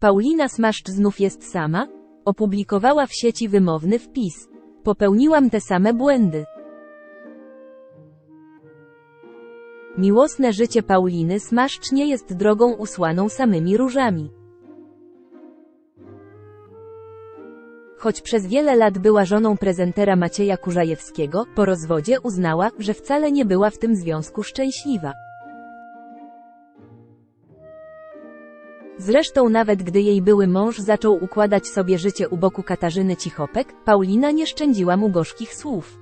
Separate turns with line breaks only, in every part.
Paulina Smaszcz znów jest sama? Opublikowała w sieci wymowny wpis. Popełniłam te same błędy. Miłosne życie Pauliny Smaszcz nie jest drogą usłaną samymi różami. Choć przez wiele lat była żoną prezentera Macieja Kurzajewskiego, po rozwodzie uznała, że wcale nie była w tym związku szczęśliwa. Zresztą nawet gdy jej były mąż zaczął układać sobie życie u boku Katarzyny Cichopek, Paulina nie szczędziła mu gorzkich słów.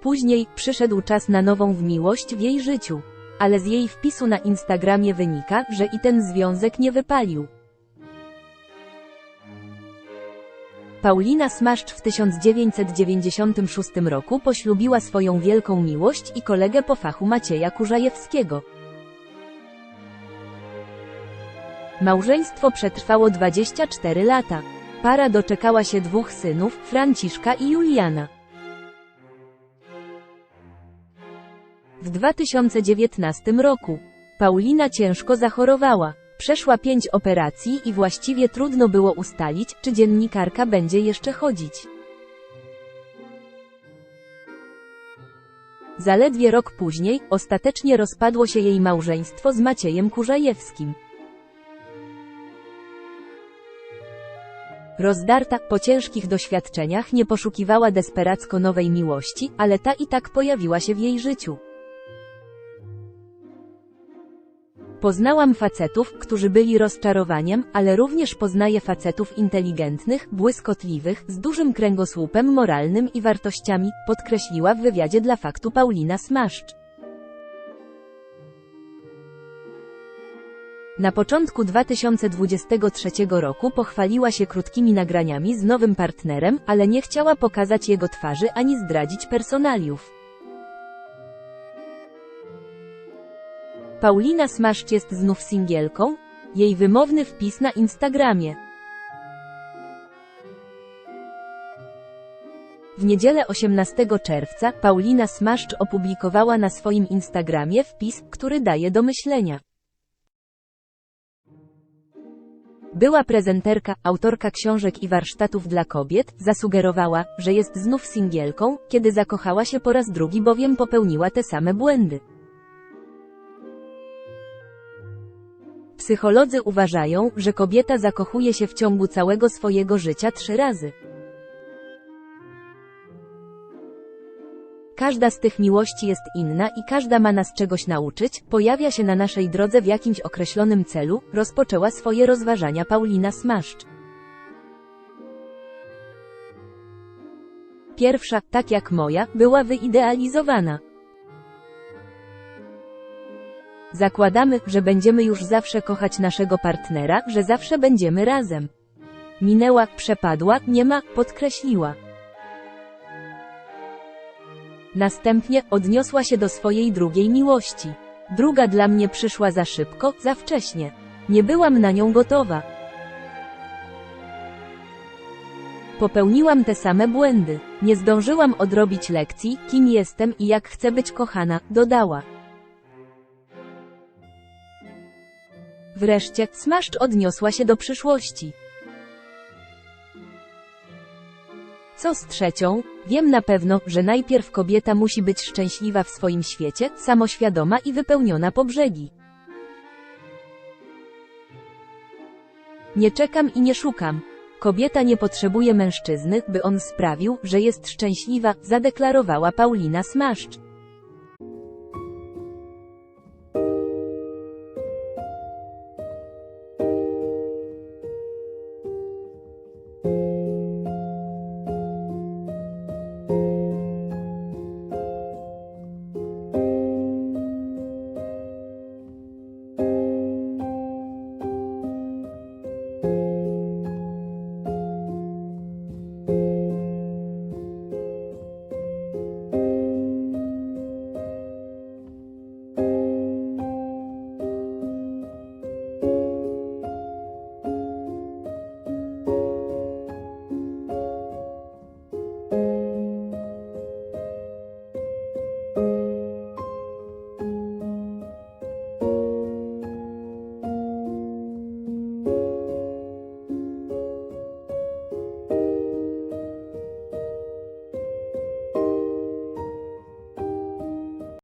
Później przyszedł czas na nową w miłość w jej życiu. Ale z jej wpisu na Instagramie wynika, że i ten związek nie wypalił. Paulina Smaszcz w 1996 roku poślubiła swoją wielką miłość i kolegę po fachu Macieja Kurzajewskiego. Małżeństwo przetrwało 24 lata. Para doczekała się dwóch synów, Franciszka i Juliana. W 2019 roku Paulina ciężko zachorowała. Przeszła pięć operacji i właściwie trudno było ustalić, czy dziennikarka będzie jeszcze chodzić. Zaledwie rok później, ostatecznie rozpadło się jej małżeństwo z Maciejem Kurzajewskim. Rozdarta, po ciężkich doświadczeniach nie poszukiwała desperacko nowej miłości, ale ta i tak pojawiła się w jej życiu. Poznałam facetów, którzy byli rozczarowaniem, ale również poznaję facetów inteligentnych, błyskotliwych, z dużym kręgosłupem moralnym i wartościami, podkreśliła w wywiadzie dla faktu Paulina Smaszcz. Na początku 2023 roku pochwaliła się krótkimi nagraniami z nowym partnerem, ale nie chciała pokazać jego twarzy ani zdradzić personaliów. Paulina Smaszcz jest znów singielką? Jej wymowny wpis na Instagramie. W niedzielę 18 czerwca Paulina Smaszcz opublikowała na swoim Instagramie wpis, który daje do myślenia. Była prezenterka, autorka książek i warsztatów dla kobiet, zasugerowała, że jest znów singielką, kiedy zakochała się po raz drugi bowiem popełniła te same błędy. Psycholodzy uważają, że kobieta zakochuje się w ciągu całego swojego życia trzy razy. Każda z tych miłości jest inna i każda ma nas czegoś nauczyć, pojawia się na naszej drodze w jakimś określonym celu, rozpoczęła swoje rozważania Paulina Smaszcz. Pierwsza, tak jak moja, była wyidealizowana. Zakładamy, że będziemy już zawsze kochać naszego partnera, że zawsze będziemy razem. Minęła, przepadła, nie ma, podkreśliła. Następnie odniosła się do swojej drugiej miłości. Druga dla mnie przyszła za szybko, za wcześnie. Nie byłam na nią gotowa. Popełniłam te same błędy. Nie zdążyłam odrobić lekcji, kim jestem i jak chcę być kochana, dodała. Wreszcie, Smaszcz odniosła się do przyszłości. Co z trzecią? Wiem na pewno, że najpierw kobieta musi być szczęśliwa w swoim świecie, samoświadoma i wypełniona po brzegi. Nie czekam i nie szukam. Kobieta nie potrzebuje mężczyzny, by on sprawił, że jest szczęśliwa, zadeklarowała Paulina Smaszcz.